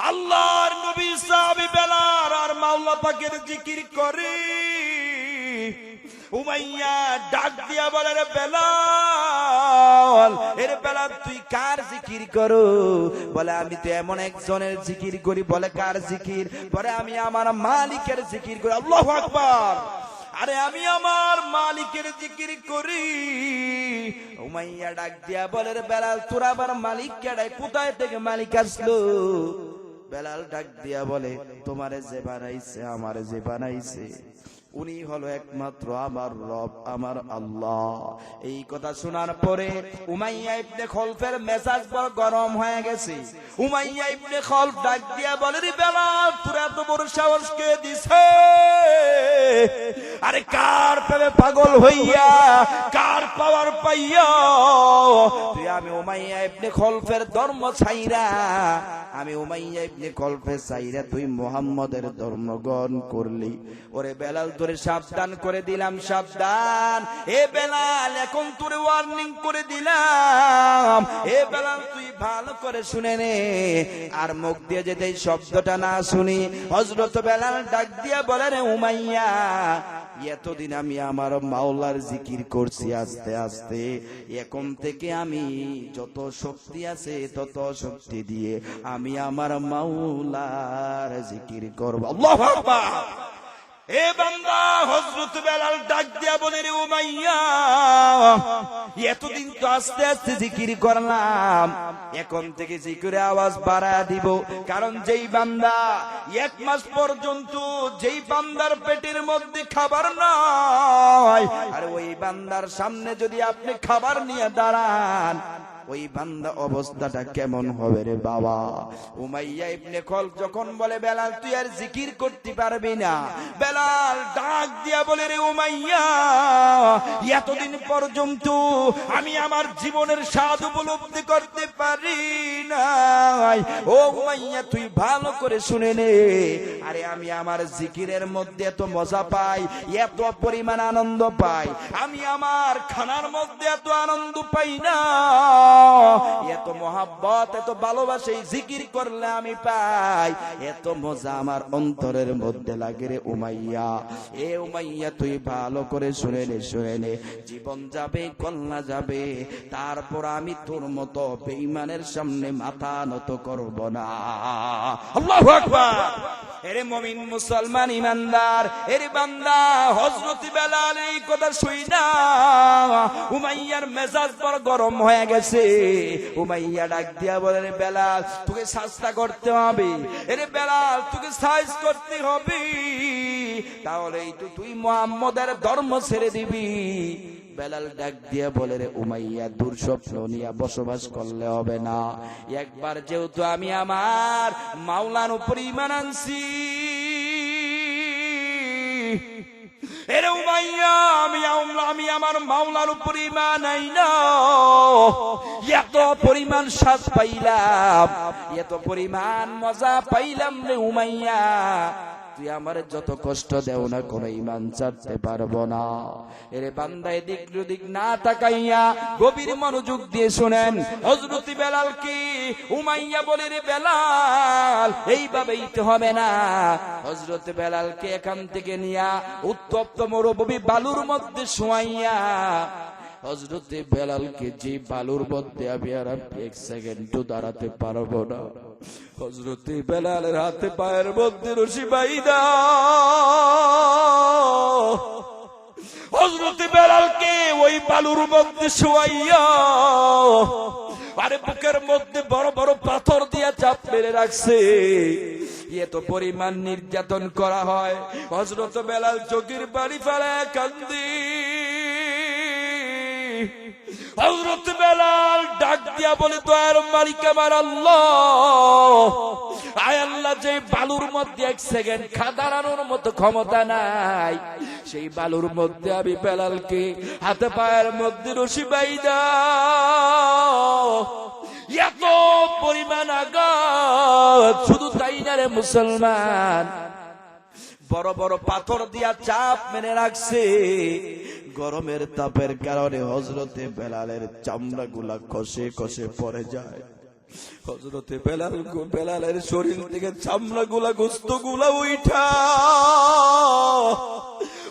আল্লাহর নবী সাহাবী বেলার আর মাওলা পাকের জিকির করে। উমাইয়া ডাক দিয়া বলে, রে বেলাল, এর বেলাল, তুই কার জিকির করো? বলে, আমি তো এমন একজনের জিকির করি, বলে কার জিকির? পরে আমি আমার মালিকের জিকির করি, আল্লাহু আকবার। আরে, আমি আমার মালিকের জিকির করি। উমাইয়া ডাক দিয়া বলে, রে বেলাল, তোর আবার মালিক কেডায়? কোথায় থেকে মালিক আসলো? বেলাল ডাক দিয়া বলে তোমারে যে বানাইছে আমারে যে বানাইছে। উনি হলো একমাত্র আমার রব, আমার আল্লাহ। এই কথা শোনার পরে উমাইয়া ইবনে খলফের মেজাজ বড় গরম হয়ে গেছে। উমাইয়া ইবনে খলফ ডাক দিয়া বলে, রে বেলাল, তোর এত বড় সাহস কে দিছে? আরে কার প্রেমে পাগল হইয়া, কার পাওয়ার পাইয়া? তুই আমি উমাইয়া ইবনে খলফের ধর্ম ছাইরা, আমি উমাইয়া ইবনে খলফের ছাইরা তুই মুহাম্মদের ধর্ম গ্রহণ করলি। ওরে বেলাল তোরে সাবধান করে দিলাম, সাবধান। এ বেলাল, এখন তোরে ওয়ার্নিং করে দিলাম। এ বেলাল, তুই ভালো করে শুনে নে। আর মুখ দিয়ে যেতে শব্দটা না শুনি হজরত বেলাল ডাক দিয়া বলে, রে উমাইয়া, এতদিন আমি আমার মাওলার জিকির করছি আস্তে আস্তে। এখন থেকে আমি যত শক্তি আছে, তত শক্তি দিয়ে আমি আমার মাওলার জিকির করব। আল্লাহু এ বান্দা হজরত বেলাল ডাক দিয়া বলে, রে এতদিন তো আস্তে আস্তে জিকির করলাম। এখন থেকে জিকিরে আওয়াজ বাড়া দিব। কারণ যেই বান্দা এক মাস পর্যন্ত যেই বান্দার পেটের মধ্যে খাবার নয় আর ওই বান্দার সামনে যদি আপনি খাবার নিয়ে দাঁড়ান ওই বান্দা অবস্থাটা কেমন হবে রে বাবা? উমাইয়া ইবনে খল যখন বলে, বেলাল, তুই আর জিকির করতে পারবি না। বেলাল ডাক দিয়া বলে, রে উমাইয়া, এতদিন পর্যন্ত আমি আমার জীবনের স্বাদ উপলব্ধি করতে পারি নাই। ও উমাইয়া, তুই ভালো করে শুনে নে। আরে, আমি আমার জিকিরের মধ্যে এত মজা পাই, এত পরিমাণ আনন্দ পাই। আমি আমার খানার মধ্যে এত আনন্দ পাই না। এত মহাব্বত, এত ভালোবাসে জিকির করলে আমি পাই। এত মজা আমার অন্তরের মধ্যে লাগে রে উমাইয়া। এ উমাইয়া, তুই ভালো করে শুনে নে শুনে নে। জীবন যাবে যাবে। তারপর আমি তোর মতো বেঈমানের সামনে মাথা নত করব না। আল্লাহু আকবার! এরে মমিন মুসলমান ইমানদার এরে বান্দা হজরতি বেলাল এই কথা শুই না। উমাইয়ার মেজাজ বড় গরম হয়ে গেছে। উমাইয়া ডাক দিয়া বলে, রে বেলাল, তোকে করতে হবে। এরে তোকে করতে হবে। তাহলেই তো তুই মোহাম্মদের ধর্ম ছেড়ে দিবি। বেলাল ডাক দিয়া বলে, রে উমাইয়া দূর স্বপ্ন নিয়ে বসবাস করলে হবে না। একবার যেহেতু আমি আমার মাওলার উপর ইমান আনছি এরে উমাইয়া, আমি আম- আমি আমার মাওলার উপর ইমান না এত পরিমাণ স্বাদ পাইলাম, এত পরিমাণ মজা পাইলাম রে উমাইয়া। তুই আমার যত কষ্ট দেও না, কোনো ইমান ছাড়তে পারব না। এরে বান্দায় দিক দিক না তাকাইয়া গভীর মনোযোগ দিয়ে শুনেন হজরতি বেলাল কি? উমাইয়া বলে, রে বেলাল, এইভাবেই তো হবে না। হজরত বেলালকে এখান থেকে নিয়া উত্তপ্ত মরুভূমি বালুর মধ্যে শোয়াইয়া হজরতে বেলালকে যে বালুর মধ্যে আমি আর আপনি এক সেকেন্ডও দাঁড়াতে পারব না। হজরতে বেলালের হাতে পায়ের মধ্যে রশি বাইদা। হজরতে বেলালকে ওই বালুর মধ্যে শোয়াইয়া, আরে বুকের মধ্যে বড় বড় পাথর দিয়া চাপ মেরে রাখছে। এত পরিমাণ নির্যাতন করা হয়। হজরত বেলাল চোখের বাড়ি ফেলে কান্দি। হজরত বেলাল ডাক দিয়া বলে, দয়ার মালিক আমার আল্লাহ। আয় আল্লাহ, যে বালুর মধ্যে এক সেকেন্ড খাদাড়ানোর মতো ক্ষমতা নাই। সেই বালুর মধ্যে আমি বেলালকে হাতে পায়ের মধ্যে রশি বাইদা। এত পরিমাণ আঘাত, শুধু তাই না রে মুসলমান। বড় বড় পাথর দিয়া চাপ মেনে রাখছে। গরমের তাপের কারণে হজরতে বেলালের চামড়া গুলা কষে কষে পড়ে যায়। হজরতে বেলাল বেলালের শরীর থেকে চামড়া গুলা গোস্তগুলা উঠা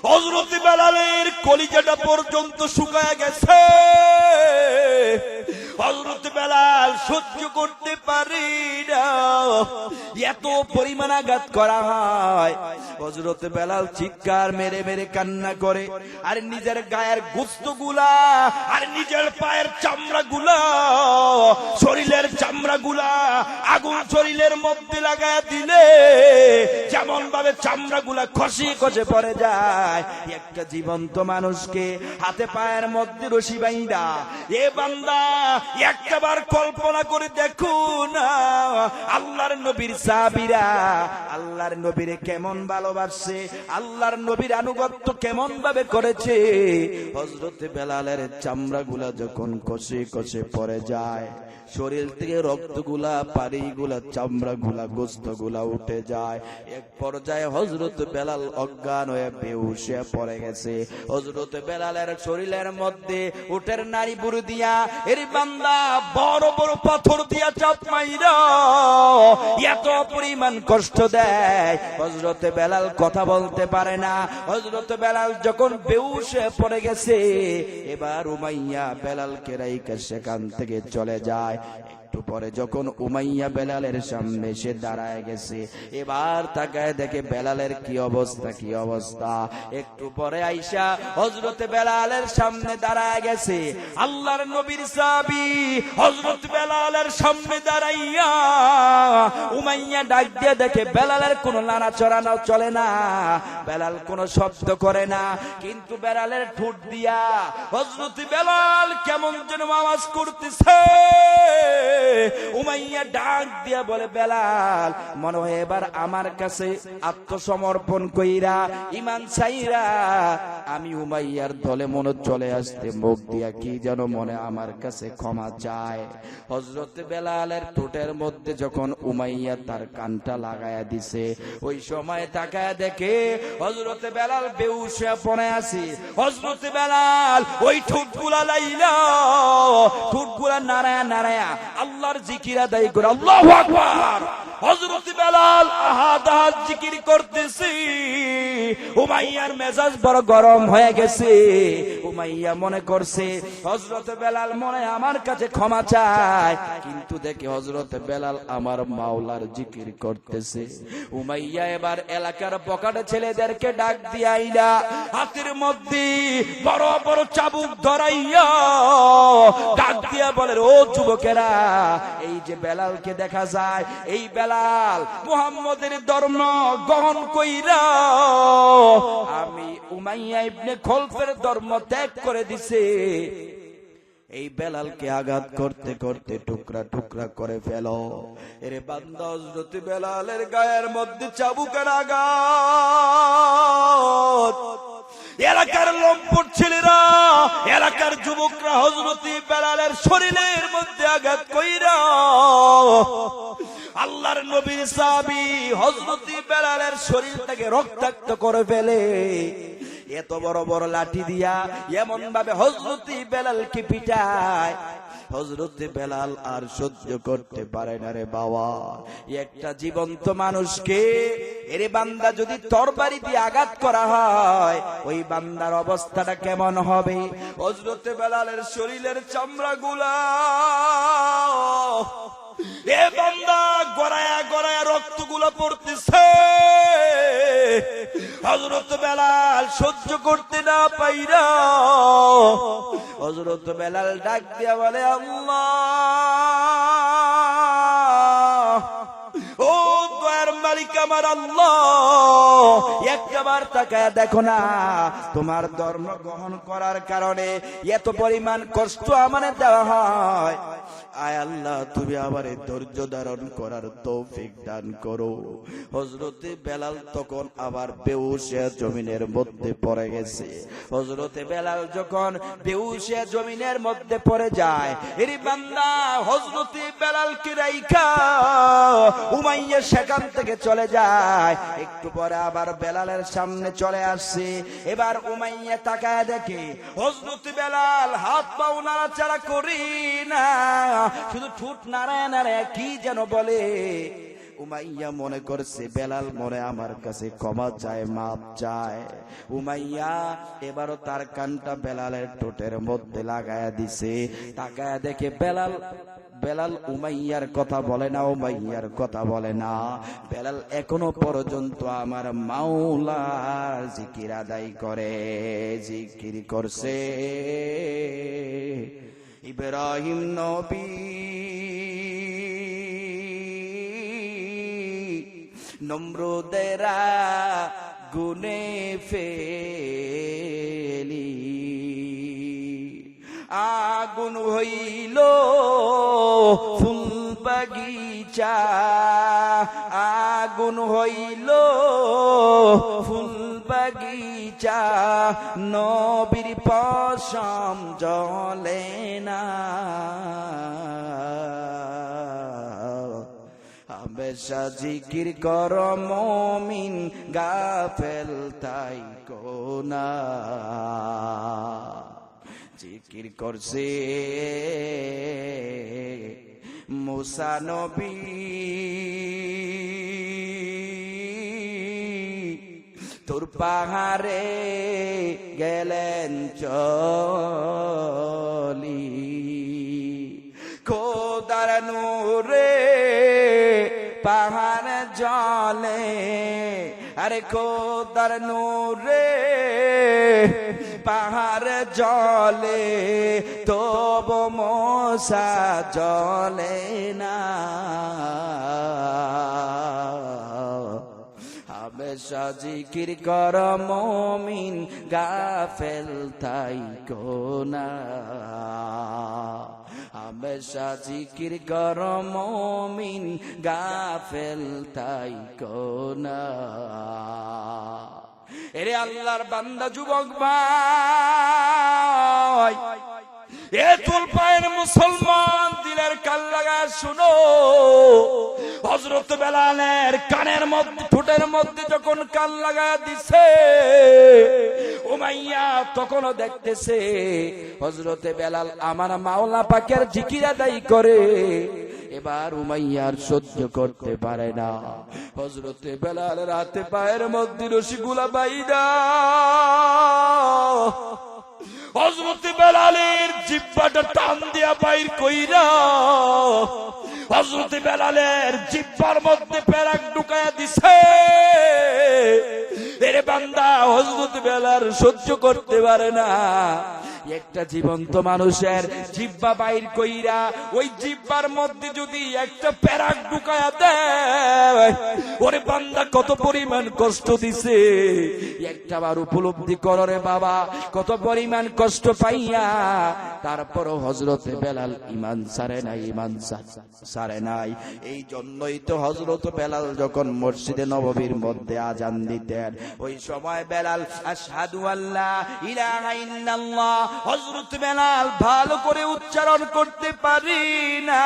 হজরতে বেলালের কলিজাটা পর্যন্ত শুকায় গেছে। হজরত বেলাল সহ্য করতে পারি না। এত পরিমাণ আঘাত করা হয়। হজরত বেলাল চিৎকার মেরে মেরে কান্না করে, আর নিজের গায়ের গোস্তগুলা আর নিজের পায়ের চামড়া গুলা শরীরের চামড়া গুলা আগুন শরীরের মধ্যে লাগায় দিলে যেমন ভাবে চামড়া গুলা খসি খসে পড়ে যায়, একটা জীবন্ত মানুষকে হাতে পায়ের মধ্যে রশি বাইন্দা, এ বান্দা একটাবার কল্পনা করে দেখুন আল্লাহর নবীর সাবিরা আল্লাহর নবীরে কেমন ভালোবাসছে আল্লাহর নবীর আনুগত্য কেমন ভাবে করেছে। হজরতে বেলালের চামড়াগুলা যখন কষে কষে পড়ে যায় শরীর থেকে রক্তগুলা পাড়িগুলা চামড়া গুলা গোস্তগুলা উঠে যায়। এক পর্যায়ে হজরত বেলাল অজ্ঞান হয়ে বেহুশে পড়ে গেছে। হজরত বেলালের শরীরের মধ্যে উঠের নারী বুড়ি দিয়া, এর বান্দা, বড় বড় পাথর দিয়া চাপ মাইরা, এত পরিমাণ কষ্ট দেয়। হজরত বেলাল কথা বলতে পারে না। হজরত বেলাল যখন বেউসে পড়ে গেছে, এবার উমাইয়া বেলালকে রাইকা সেখান থেকে চলে যায়। dying. একটু পরে যখন উমাইয়া বেলালের সামনে এসে দাঁড়ায় গেছে, এবার তাকায় দেখে বেলালের কি অবস্থা কি অবস্থা। একটু পরে আইসা হজরতে বেলালের সামনে দাঁড়ায় গেছে। আল্লাহর নবীর সাবি হজরত বেলালের সামনে দাঁড়াইয়া উমাইয়া ডাক দিয়ে দেখে, বেলালের কোনো নানা চড়ানো চলে না। বেলাল কোনো শব্দ করে না। কিন্তু বেলালের ঠোঁট দিয়া হজরত বেলাল কেমন যেন আওয়াজ করতেছে। উমাইয়া ডাক দিয়া বলে, বেলাল, মনে হয় এবার আমার কাছে আত্মসমর্পণ কইরা ইমান চাইরা আমি উমাইয়ার দলে মনে চলে আসতে, মুখ দিয়া কি যেন মনে আমার কাছে ক্ষমা চায়। হজরত বেলালের ঠোঁটের মধ্যে যখন উমাইয়া তার কানটা লাগায়া দিছে, ওই সময় তাকায় দেখে হজরত বেলাল বেউসে পড়ে আছে। হজরত বেলাল, ওই ঠোঁটগুলা লাইলা, ঠোঁটগুলা নারায়া নারায়া আল্লাহর জিকির আদায় করে আল্লাহু আকবার। হযরত বেলাল আহাদ জিকির করতেছি। উমাইয়ার মেজাজ বড় গরম হয়ে গেছে। উমাইয়া মনে করছে, হযরত বেলাল মনে আমার কাছে ক্ষমা চায়। কিন্তু দেখে হযরত বেলাল আমার মাওলার জিকির করতেছে। উমাইয়া এবার এলাকার বকাটে ছেলেদেরকে ডাক দিয়াইলা হাতের মধ্যে বড় বড় চাবুক ধরাইয়া ডাক দিয়া বলে, ও যুবকেরা, এই যে বেলালকে দেখা যায়, এই বেলাল মুহাম্মদের ধর্ম গ্রহণ কইরা আমি উমাইয়া ইবনে খলফের ধর্ম ত্যাগ করে দিছে। এই বেলালকে আঘাত করতে করতে টুকরা টুকরা করে ফেল। এরে বান্দা বেলালের গায়ের মধ্যে চাবুকের আঘাত। এলাকার লম্পট শরীরটাকে রক্তাক্ত করে ফেলে। এত বড় বড় লাঠি দিয়া এমন ভাবে হজরতি বেলালকে পিটায়। হজরতে বেলাল আর সহ্য করতে পারে না রে বাবা। একটা জীবন্ত মানুষকে এরে বান্দা যদি তরবারি দিয়ে আঘাত করা হয়, ওই বান্দার অবস্থাটা কেমন হবে? হজরতে বেলালের শরীরের চামড়া গুলা এ বান্দা গড়ায়া গড়ায়া রক্তগুলো পড়তেছে। হজরত বেলাল সহ্য করতে না পাইরা হজরত বেলাল ডাক দিয়া বলে, আল্লাহ! ও দয়ার মালিক আমার আল্লাহ একবার তাকায় দেখো না, তোমার ধর্ম গ্রহণ করার কারণে এত পরিমাণ কষ্ট দেওয়া হয়। আয় আল্লাহ, তুমি ধৈর্য ধারণ করার তৌফিক দান করো। হজরতে বেলাল তখন আবার বেউসিয়া জমিনের মধ্যে পড়ে গেছে। হজরতে বেলাল যখন বেউসিয়া জমিনের মধ্যে পড়ে যায়, এরি বান্দা হজরতে বেলালকে রাইখা উমাইয়া সেখান থেকে চলে যায়। একটু পরে আবার বেলালের সামনে চলে আসছে। এবার উমাইয়া তাকায় দেখে হজরত বেলাল হাত পাও নাড়াচাড়া করি না। শুধু ঠুট নাড়ায় নাড়ায় কি যেন বলে। উমাইয়া মনে করছে, বেলাল মনে আমার কাছে ক্ষমা চায় মাপ চায়। উমাইয়া এবারও তার কানটা বেলালের ঠোঁটের মধ্যে লাগায়া দিছে। তাকায়া দেখে বেলাল বেলাল উমাইয়ার কথা বলে না, উমাইয়ার কথা বলে না। বেলাল এখনও পর্যন্ত আমার মাওলার জিকির আদায় করে, জিকির করছে। ইব্রাহিম নবী নম্রদেরা গুনে ফেলি। আগুন হইল ফুল বাগিচা। আগুন হইল ফুল বাগিচা। নবীর পশম জলে না। হামেশা জিকির কর মমিন, গাফেল তাই কোনা। জিকির করছে মুসা নবী। তোর পাহাড়ে গেলেন চলি। খোদার নূরে পাহাড় জলে, আরে খোদার নূরে, পাহাড় জলে, তব মশা জলে না। হামেশা জিকির কর মমিন, গাফেল তাই কোনা হামেশা জিকির কর মমিন গাফেল তাই কোনা এরে আল্লাহর বান্দা যুবক ভাই। এ তুল পায়ের মুসলমান দিলের কাল লাগা শুনো। হজরত বেলালের কানের মধ্যে, ঠোঁটের মধ্যে যখন কান লাগা দিছে, উমাইয়া তখনও দেখতেছে হজরতে বেলাল আমার মাওলা পাকের জিকির দায়ী করে। এবার উমাইয়ার সহ্য করতে পারে না। হজরতে বেলাল রাতে পায়ের মধ্যে রসিগুলা বাইদা হজরতে বেলালের জিব্বাটা টান দিয়া বাইর কইরা হজরতে বেলালের জিব্বার মধ্যে পেরাক ঢুকায়া দিছে। এরে বান্দা হজরত বেলার সহ্য করতে পারে না। একটা জীবন্ত মানুষের জিব্বা বাইর কইরা ওই জিব্বার মধ্যে যদি একটা প্যারাক ঢুকায়া দেয় ওরে বান্দা, কত পরিমাণ কষ্ট দিছে। একটা বার উপলব্ধি কররে বাবা, কত পরিমাণ কষ্ট পাইয়া তারপর হজরতে বেলাল ইমান সারে নাই ইমান সারে নাই। এই জন্যই তো হজরত বেলাল যখন মসজিদে নববীর মধ্যে আজান দিতেন, ওই সময় বেলাল, আশহাদু আল্লাহ ইলাহা হযরত বেলাল ভালো করে উচ্চারণ করতে পারি না।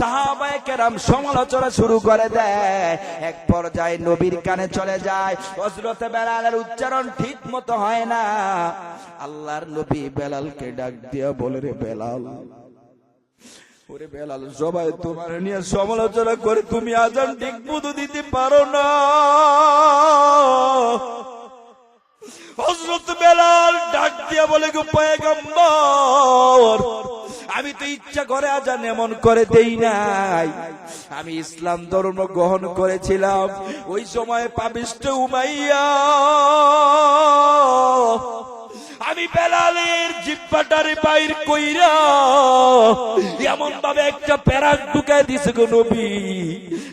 সাহাবায়ে কেরাম সমালোচনা শুরু করে দেয়। এক পর্যায়ে নবীর কানে চলে যায়, হযরত বেলালের উচ্চারণ ঠিক মতো হয় না। আল্লাহর নবী বেলালকে ডাক দিয়া বলে রে বেলাল। ওরে বেলাল, সবাই তোমার নিয়ে সমালোচনা করে তুমি আজান ঠিক মতো দিতে পারো না। হজরত বেলাল ডাক দিয়া বলে, গো পয়গম্বর, আমি তো ইচ্ছা করে আজান এমন করে দেই নাই। আমি ইসলাম ধর্ম গ্রহণ করেছিলাম। ওই সময় পাবিষ্ট উমাইয়া আমি বেলালের জিব্বাটারে বাইর কইরা এমন ভাবে একটা প্যারাক ঢুকায় দিছে গো নবী,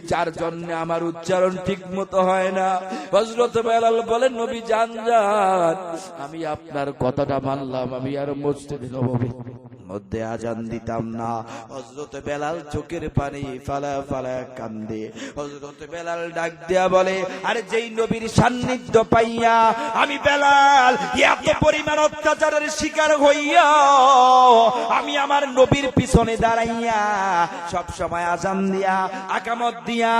যার জন্য আমার উচ্চারণ ঠিক মতো হয় না। হজরত বেলাল বলেন, নবী জান যান, আমি আপনার কথাটা মানলাম, আমি আর মসজিদে নবী মধ্যে আজান দিতাম না। হজরত বেলাল চোখের পানি ফালা ফালা কান্দে। হজরত বেলাল ডাক দেয়া বলে, আরে যেই নবীর সান্নিধ্য পাইয়া আমি বেলাল, এত পরিমাণ অত্যাচারের শিকার হইয়া আমি আমার নবীর পিছনে দাঁড়াইয়া সব সময় আজান দিয়া, আকামত দিয়া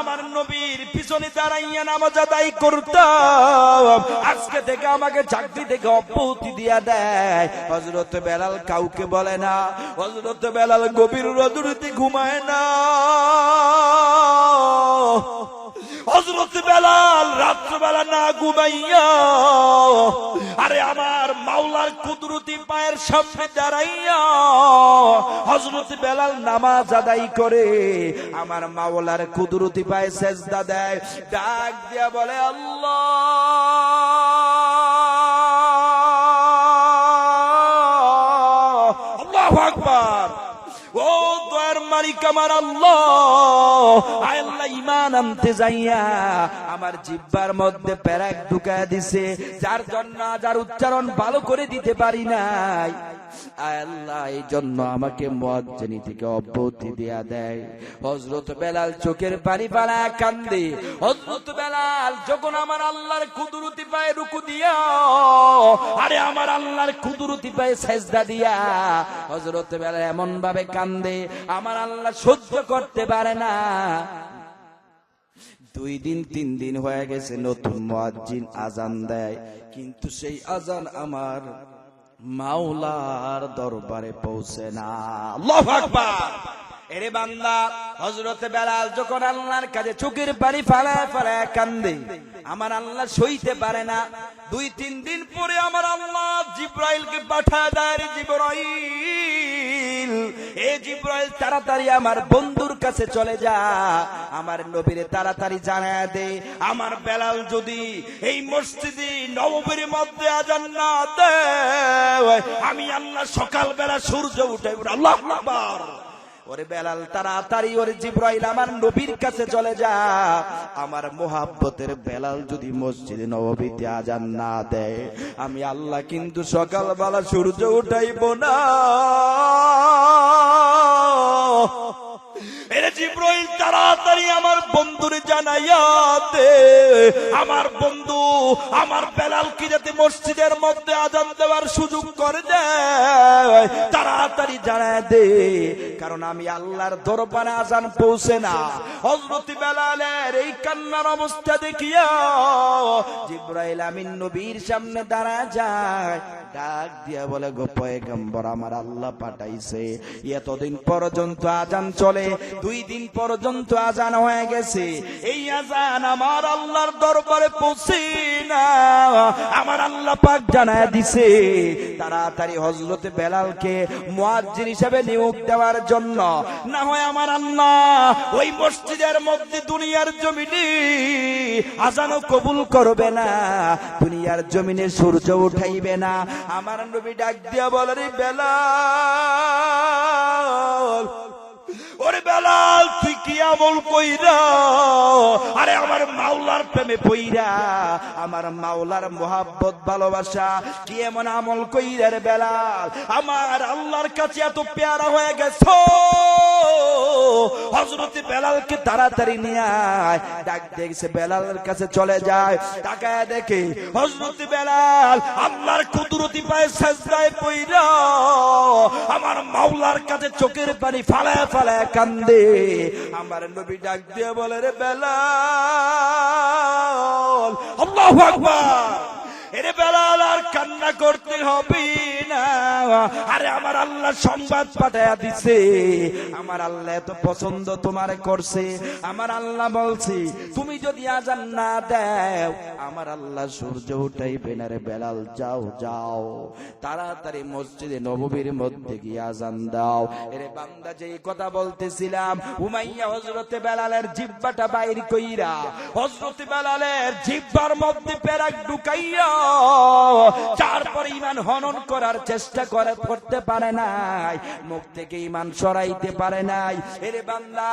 আমার নবীর পিছনে দাঁড়াইয়া নামাজ আদায় করতাম। আজকে থেকে আমাকে চাকরি থেকে অব্যাহতি দিয়া দেয়। হজরত বেলাল কাউকে বলে না। হজরত বেলাল গভীর রজনীতি ঘুমায় না। হজরত বেলাল রাত্রবেলা না ঘুমাইয়া, আরে আমার মাওলার কুদরতি পায়ের সামনে দাঁড়াইয়া হজরত বেলাল নামাজ আদায় করে, আমার মাওলার কুদরতি পায়ে সেজদা দেয়। ডাক দিয়া বলে, আল্লাহ! আমার আল্লাহ। আয় আল্লাহ ইমান আনতে যাইয়া আমার জিব্বার মধ্যে প্যারাক ঢুকায় দিছে, যার জন্য যার উচ্চারণ ভালো করে দিতে পারি নাই। আল্লাহ, এই জন্য আমাকে মুয়াজ্জিনি থেকে অব্যাহতি দেয়া দেয়। হযরত বেলাল চোখের পানি পালা কান্দে, হযরত বেলাল, যখন আমার আল্লাহর কুদরতি পায়ে রুকু দিয়া আরে আমার আল্লাহর কুদরতি পায়ে সেজদা দিয়া। হযরত বেলাল এমন ভাবে কান্দে, আমার আল্লাহ সহ্য করতে পারে না। দুই দিন, তিন দিন হয়ে গেছে নতুন মুয়াজ্জিন আজান দেয়। কিন্তু সেই আজান আমার মাওলার দরবারে পৌঁছে না। এরে বান্দা, হযরত বেলাল যখন আল্লাহর কাছে চোখের পানি ফালায় ফালায় কান্দে, আমার আল্লাহ সইতে পারে না। দুই, তিন দিন পরে আমার আল্লাহ জিব্রাইলকে পাঠায় দেয় জিব্রাইল। এ জিব্রাইল, তাড়াতাড়ি আমার বন্ধুর কাছে চলে যা। আমার নবীরে তাড়াতাড়ি জানায় দে। আমার বেলাল যদি এই মসজিদে নববীর মধ্যে আজান না দেয়, আমি আল্লাহ সকালবেলা সূর্য উঠে, আল্লাহ আকবার। ওরে বেলাল, তাড়াতাড়ি ওরে জিব্রাইল আমার নবীর কাছে চলে যা। আমার মোহাব্বতের বেলাল যদি মসজিদে নববীতে আজান না দেয়, আমি আল্লাহ কিন্তু সকালবেলা সূর্য উঠাইব না। এরে জিব্রাইল তাড়াতাড়ি আমার বন্ধুরে জানাইয়া দে আমার বন্ধু আমার বেলাল কি যাতে মসজিদের মধ্যে আজান দেওয়ার সুযোগ করে দেয়, তাড়াতাড়ি জানায় দে, কারণ আমি আল্লাহর দরবারে আজান পৌঁছে না। হযরত বেলালের এই কান্নার অবস্থা দেখিয়া জিব্রাইল আমিন নবীর সামনে দাঁড়া যায়, ডাক দিয়া বলে, গো পয়গম্বর, আমার আল্লাহ পাঠাইছে। এতদিন পর্যন্ত আজান চলে, দুই দিন পর্যন্ত আজান হয়ে গেছে। এই আজান আমার আল্লাহর দরবারে পৌঁছে না। আমার আল্লাহ পাক জানায় দিছে, তাড়াতাড়ি হজরতে বেলালকে মুয়াজ্জিন হিসেবে নিয়োগ দেওয়ার জন্য। না হয় আমার আল্লাহ ওই মসজিদের মধ্যে দুনিয়ার জমিনে আজানও কবুল করবে না, দুনিয়ার জমিনে সূর্য উঠাইবে না। আমার নবী ডাক দিয়া বলে, রে বেলাল, ওরে বেলাল, তুই আমল কইরা, আরে আমার মাওলার প্রেমে পইরা, আমার মাওলার মোহাব্বত, ভালোবাসা, কি এমন আমল কইরা রে বেলাল? আমার আল্লাহর কাছে এত পেয়ারা হয়ে গেছো। হজরতে বেলালকে তাড়াতাড়ি নিয়ে আয়। ডাক দেখছে বেলালের কাছে চলে যায়। তাকায় দেখে হজরতে বেলাল আল্লাহর কুদরতি পায়ে সাজদায় পইরা, আমার মাওলার কাছে চোখের পানি ফালায় ফালায় কান্দে। আমার নবী ডাক দিয়ে বলে রে আকবার। এরে বেলাল আর কান্না করতে হবে। আরে আমার আল্লাহ সংবাদ পাঠায়া দিছে। আমার আল্লাহ এত পছন্দ তোমার করছে। আমার আল্লাহ বলছে, তুমি যদি আজান না দাও, আমার আল্লাহ সূর্য উঠাইবে না রে বেলাল, যাও যাও। তাড়াতাড়ি মসজিদে নববীর মধ্যে গিয়ে আজান দাও। এরে বান্দা, যেই কথা বলতেছিলাম, উমাইয়া হজরতে বেলালের জিব্বাটা বাইর কইরা হজরতে বেলালের জিব্বার মধ্যে পেরাক ঢুকাইয়া তারপর ইমান হনন করার চেষ্টা করে করতে পারে নাই, মুখ থেকে ইমান সরাইতে পারে নাই। এরে বান্দা,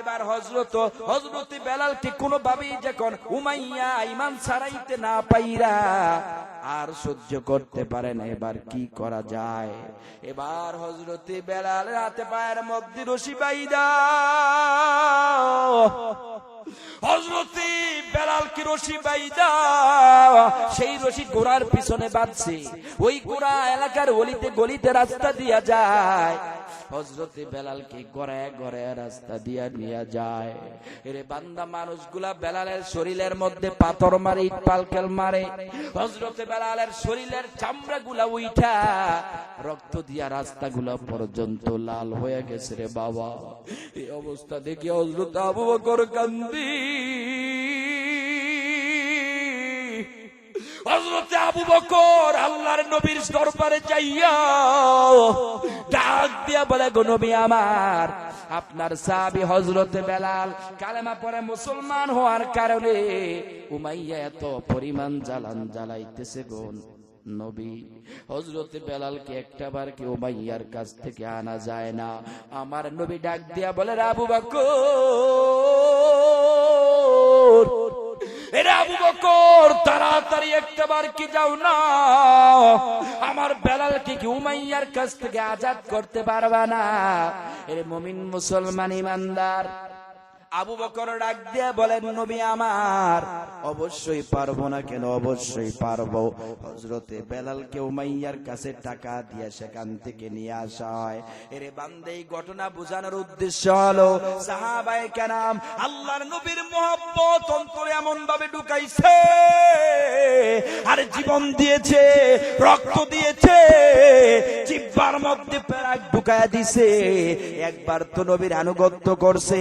এবার হজরত হজরতি হজরতে বেলালকে কোনোভাবেই যখন উমাইয়া ইমান ছাড়াইতে না পাইরা আর সহ্য করতে পারে না, এবার কি করা যায়? এবার হজরতে বেলাল রাতে পায়ের মধ্যে রশি বাইদা হজরতি বেলাল কি রশি বাইদা সেই রশি গোড়ার পিছনে বাঁধছে। ওই গোড়া এলাকার অলিতে গলিতে রাস্তা দিয়া যায়। হজরতে বেলালকে রাস্তা দিয়া নিয়ে যায়। এরে বান্দা, মানুষগুলা বেলালের শরীরের মধ্যে পাথর মারে, ইট পালকেল মারে। হজরতে বেলালের শরীরের চামড়া গুলা উইঠা, রক্ত দিয়া রাস্তাগুলা পর্যন্ত লাল হয়ে গেছে রে বাবা। এই অবস্থা দেখে হজরত আবু বকর কান্দি। হজরতে আবু বকর আল্লাহর নবীর দরবারে যাইয়া ডাক দিয়া বলে, গো নবী আমার, আপনার সাহাবী হজরতে বেলাল কালেমা পরে মুসলমান হওয়ার কারণে উমাইয়া এত পরিমাণ জ্বালান জ্বালাইতেছে গুণ নবী। হজরতে বেলালকে একটা বার কি উমাইয়ার কাছ থেকে আনা যায় না? আমার নবী ডাক দিয়া বলে আবু বকর, এরা আবু বকর, তাড়াতাড়ি একটা বার কি যাও না? আমার বেলালকে কি উমাইয়ার কাছ থেকে আজাদ করতে পারবা না। এর মমিন মুসলমান ইমানদার। আবু বকর ডাক দিয়ে বলেন, নবী আমার, অবশ্যই পারব না কেন? অবশ্যই পারব। হজরতে বেলালকে উমাইয়ার কাছে টাকা দিয়ে সেখান থেকে নিয়ে আসা হয়। এরে বান্দে, এই ঘটনা বোঝানোর উদ্দেশ্য হলো, সাহাবায়ে কেরাম আল্লাহর নবীর মোহাব্বত অন্তরে এমন ভাবে ঢুকাইছে, আর জীবন দিয়েছে, রক্ত দিয়েছে, জিব্বার মধ্যে প্যারাক ঢুকায়া দিছে। একবার তো নবীর আনুগত্য করছে,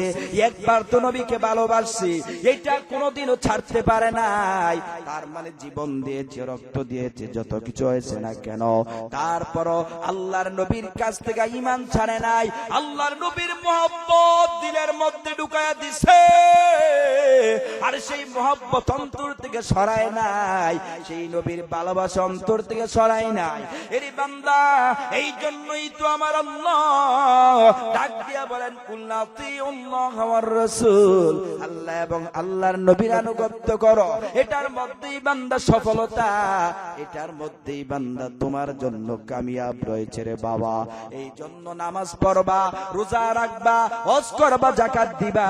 একবার তো নবীকে ভালোবাসি এটা কোনোদিনও ছাড়তে পারে নাই। তার মানে জীবন দিয়েছে, রক্ত দিয়েছে, যত কিছু হয়েছে না কেন। তারপরও আল্লাহর নবীর কাছ থেকে ইমান ছাড়ে নাই, আল্লাহর নবীর মোহব্বত দিলের মধ্যে ঢুকায়া দিছে। আর সেই মোহব্বত অন্তর থেকে সরায় নাই। সেই নবীর ভালোবাসা অন্তর থেকে সরায় নাই। এরি বান্দা, এই জন্যই তো আমার আল্লাহ ডাক দিয়া বলেন কুল্লাতি আল্লাহ আমার রসুল। আল্লাহ এবং আল্লাহর নবীর আনুগত্য করো। এটার মধ্যেই বান্দা সফলতা। এটার মধ্যেই বান্দা তোমার জন্য কামিয়াব রয়েছে রে বাবা। এই জন্য নামাজ পড়বা, রোজা রাখবা, হজ করবা, জাকাত দিবা।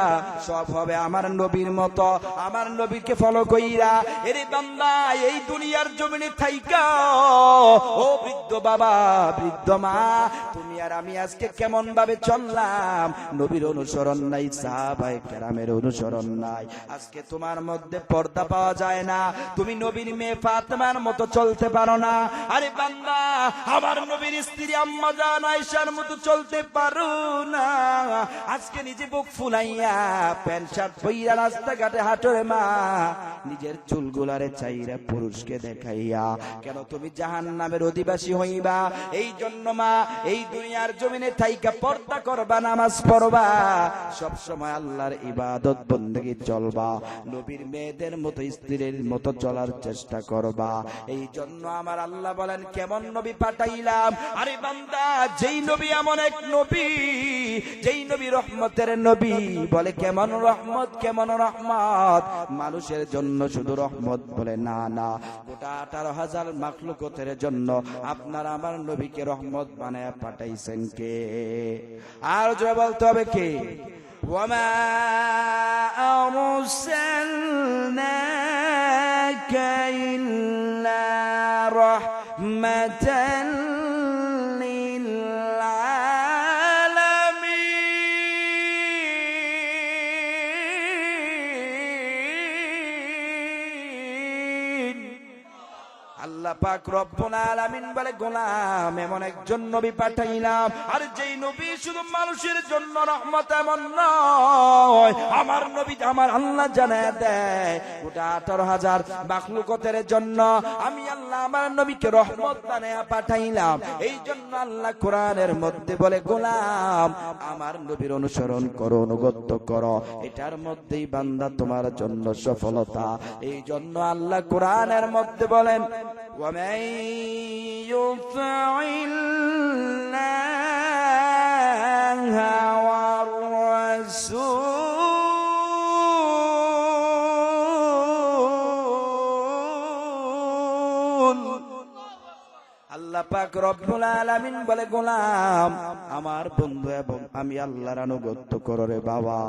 সব হবে আমার নবীর মতো। আমার নবীকে ফলো কইরা, এরে বান্দা, এই দুনিয়ার জমিনে থাইকা। ও বৃদ্ধ বাবা, বৃদ্ধ মা, তুমি আর আমি আজকে কেমন ভাবে চললাম? নবীর অনুসরণ নাই সাহাবাই কেরামের অনুসরণ নাই। আজকে তোমার মধ্যে পর্দা পাওয়া যায় না। তুমি নবীর মেয়ে ফাতেমার মতো চলতে পারো না। আরে বান্দা, আমার নবীর স্ত্রী আম্মা জান আয়েশার মতো চলতে পারো না। আজকে নিজে বুক ফুলাইয়া প্যান্ট শার্ট পইরা রাস্তাঘাটে হাঁটরে মা, নিজের চুলগুলারে চাইরা পুরুষকে দেখাইয়া, কেন তুমি জাহান নামের অধিবাসী হইবা? এই জন্য মা, এই দুনিয়ার জমিনে থাইকা পর্দা করবা, নামাজ পড়বা। সব সময় আল্লাহর ইবাদত বন্দেগী চলবা। নবীর মেয়েদের মতো, স্ত্রীর মতো চলার চেষ্টা করবা। এই জন্য আমার আল্লাহ বলেন, কেমন নবী পাঠাইলাম? আরে বান্দা, যেই নবী এমন এক নবী, যেই নবী রহমতের নবী বলে কেমন রহমত কেমন রহমত মানুষের জন্য শুধু রহমত বলে না না গোটা আঠারো হাজার মাখলুকতের জন্য আপনার আমার নবীকে রহমত বানায় পাঠাইছেন কে আর জোরে বলতে হবে কে وما أرسلناك পাক রব্বুল আলামিন বলে, গোলাম, এমন একজন নবী পাঠাইলাম। আর যেই নবী শুধু মানুষের জন্য রহমত এমন নয়, আমার নবী আমার আল্লাহ জানায় দেয়, গোটা আঠারো হাজার মাখলুকতের জন্য আমি আল্লাহ আমার নবীকে রহমত পাঠাইলাম। এই জন্য আল্লাহ কোরআনের মধ্যে বলে, গোলাম, আমার নবীর অনুসরণ করো, অনুগত্য করো। এটার মধ্যেই বান্দা তোমার জন্য সফলতা। এই জন্য আল্লাহ কোরআনের মধ্যে বলেন ومن يفعل আল্লাহ পাক রব্বুল আলামিন বলে, গোলাম, আমার বন্ধু এবং আমি আল্লাহর আনুগত্য করো বাবা।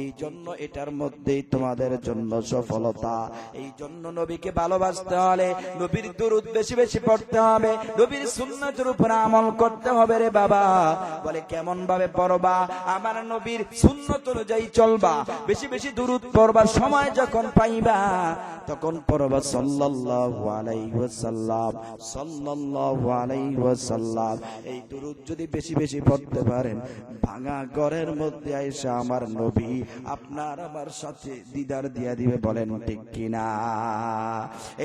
এই জন্য এটার মধ্যেই তোমাদের জন্য সফলতা। এই জন্য নবীকে ভালোবাসতে হলে নবীর দুরুদ বেশি বেশি পড়তে হবে। নবীর সুন্নতের উপর আমল করতে হবে রে বাবা। বলে কেমন ভাবে পড়বা? আমার নবীর সুন্নত অনুযায়ী চলবা। বেশি বেশি দুরুদ পড়বার সময় যখন পাইবা, তখন পড়বা সাল্লাল্লাহু আলাইহি ওয়াসাল্লাম। সাল্লাল্লাহু আলাইহি ওয়াসাল্লাম। এই দুরুদ যদি বেশি বেশি পড়তে পারেন, ভাঙা ঘরের মধ্যে আমার নবী, আপনার আমার সাথে দিদার দিয়া দিবে বলেন ঠিক কিনা?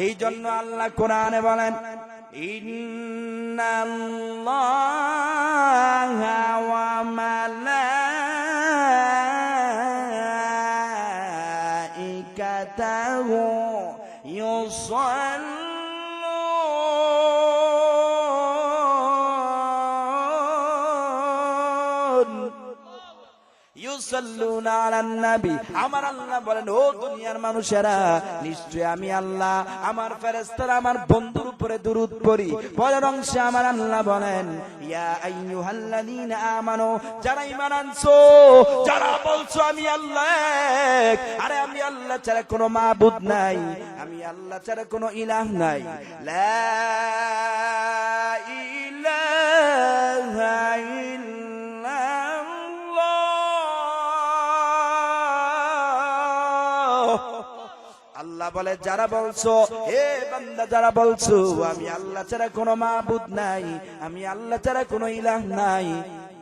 এই জন্য আল্লাহ কোরআনে বলেন, ইন্নাল্লাহা ওয়া ইউসাল্লুনা আলান আমার আল্লাহ বলেন, ও দুনিয়ার মানুষেরা নিশ্চয় আমি আল্লাহ। আমার ফেরেশতারা আমার বন্ধুর উপরে দুরূদ পড়ি। পরের অংশে আমার আল্লাহ বলেন, ইয়া আইয়ুহাল্লাযীনা আমানু, যারা ঈমান আনছো, যারা বলছো আমি আল্লাহ আরে আমি আল্লাহ ছাড়া কোনো মাবুদ নাই, আমি আল্লাহ ছাড়া কোনো ইলাহ নাই। লা ইলাহা আল্লাহ বলে, যারা বলছো, হে বান্দা, যারা বলছো, আমি আল্লাহ ছাড়া কোনো মাবুদ নাই, আমি আল্লাহ ছাড়া কোনো ইলাহ নাই।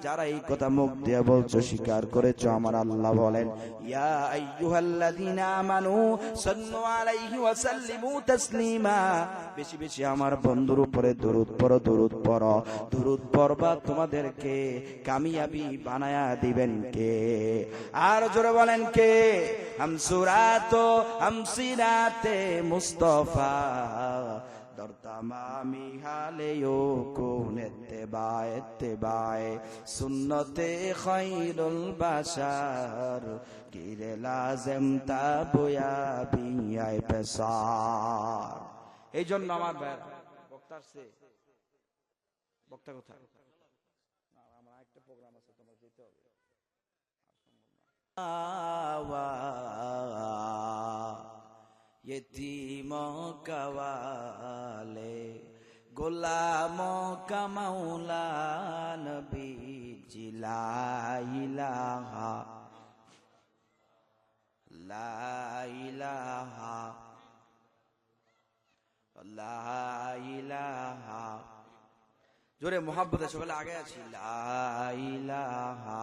যারা এই কথা মুখ দিয়ে বলছো, স্বীকার করেছ, আমার আল্লাহ বলেন, ইয়া আইয়ুহাল্লাযীনা আমানু সাল্লু আলাইহি ওয়া সাল্লিমু তাসলিমা। বেশি বেশি আমার বন্ধুর উপরে দরুদ পড়ো দরুদ পড়ো। দরুদ পড়বা তোমাদেরকে কামিয়াবি বানায়া দিবেন কে? আর জোরে বলেন কে? হাম সুরাতো মুস্তাফা। در تمام حالیوں اتباع اتباع سنت خیر البشر گیر لازم تابویا بیائی পেশার এই জন্য আমার ভাই বক্তার সে বক্তা কোথায় আমার একটা প্রোগ্রাম আছে তোমার যেতে হবে यतीमों का वाले गुलामों का मौला नबी जिला इलाहा ला इलाहा লা ইলাহা জোরে মোহাব্বতে সকলে আগে আছি লা ইলাহা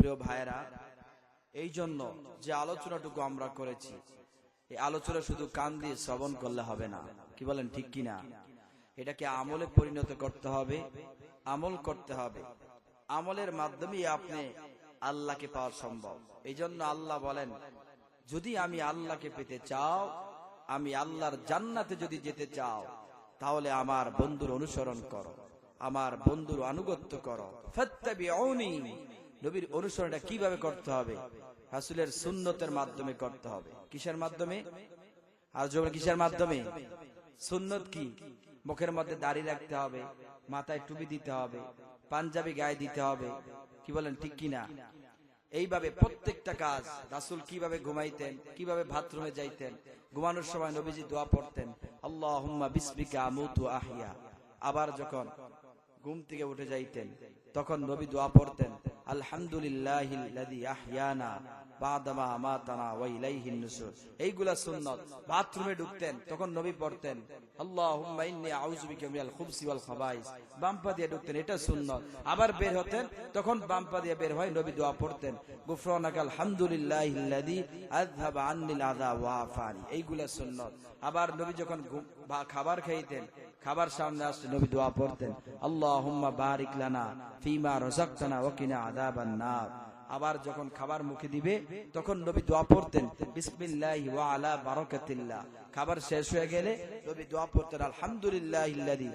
প্রিয় ভাইরা এই জন্য যে আলোচনাটুকু আমরা করেছি, এই আলোচনা শুধু কান দিয়ে শ্রবণ করলে হবে না। কি বলেন, ঠিক কিনা? এটাকে আমলে পরিণত করতে হবে, আমল করতে হবে। আমলের মাধ্যমেই আপনি আল্লাহকে পাওয়া সম্ভব। এই জন্য আল্লাহ বলেন, যদি আমি আল্লাহকে পেতে চাও, আমি আল্লাহর জান্নাতে যদি যেতে চাও, তাহলে আমার বন্ধুর অনুসরণ করো, আমার বন্ধুর আনুগত্য করো। ফাত্তাবিউনি নবীর অনুসরণটা কীভাবে করতে হবে? রাসূলের সুন্নতের মাধ্যমে করতে হবে। কিসের মাধ্যমে? আর জোরে কিসের মাধ্যমে? সুন্নত কি? মুখের মধ্যে দাড়ি রাখতে হবে, মাথায় টুপি দিতে হবে, পাঞ্জাবি গায়ে দিতে হবে। কি বলেন, ঠিক কিনা? এইভাবে প্রত্যেকটা কাজ রাসূল কীভাবে ঘুমাইতেন, কীভাবে বাথরুমে যাইতেন, ঘুমানোর সময় নবীজি দোয়া পড়তেন, আল্লাহুম্মা বিসমিকা আমুতু আহিয়া। আবার যখন ঘুম থেকে উঠে যাইতেন, তখন নবী দোয়া পড়তেন الحمد لله الذي أحيانا এইগুলা আবার বের হতেন, তখন দিয়ে বের হয় নবী দোয়া পড়তেন এইগুলা আবার নবী যখন খাবার খাইতেন, খাবার সামনে আসলে নবী দোয়া পড়তেন, আল্লাহুম্মা বারিক লানা ফিমা রাযাকতানা ওয়া কিনা আযাবান আবার যখন খাবার মুখে দিবে, তখন নবী দোয়া পড়তেন, বিসমিল্লাহি ওয়া আলা বারাকাতিল্লাহ। খাবার শেষ হয়ে গেলে নবী দোয়া পড়তেন, আলহামদুলিল্লাহিল্লাযী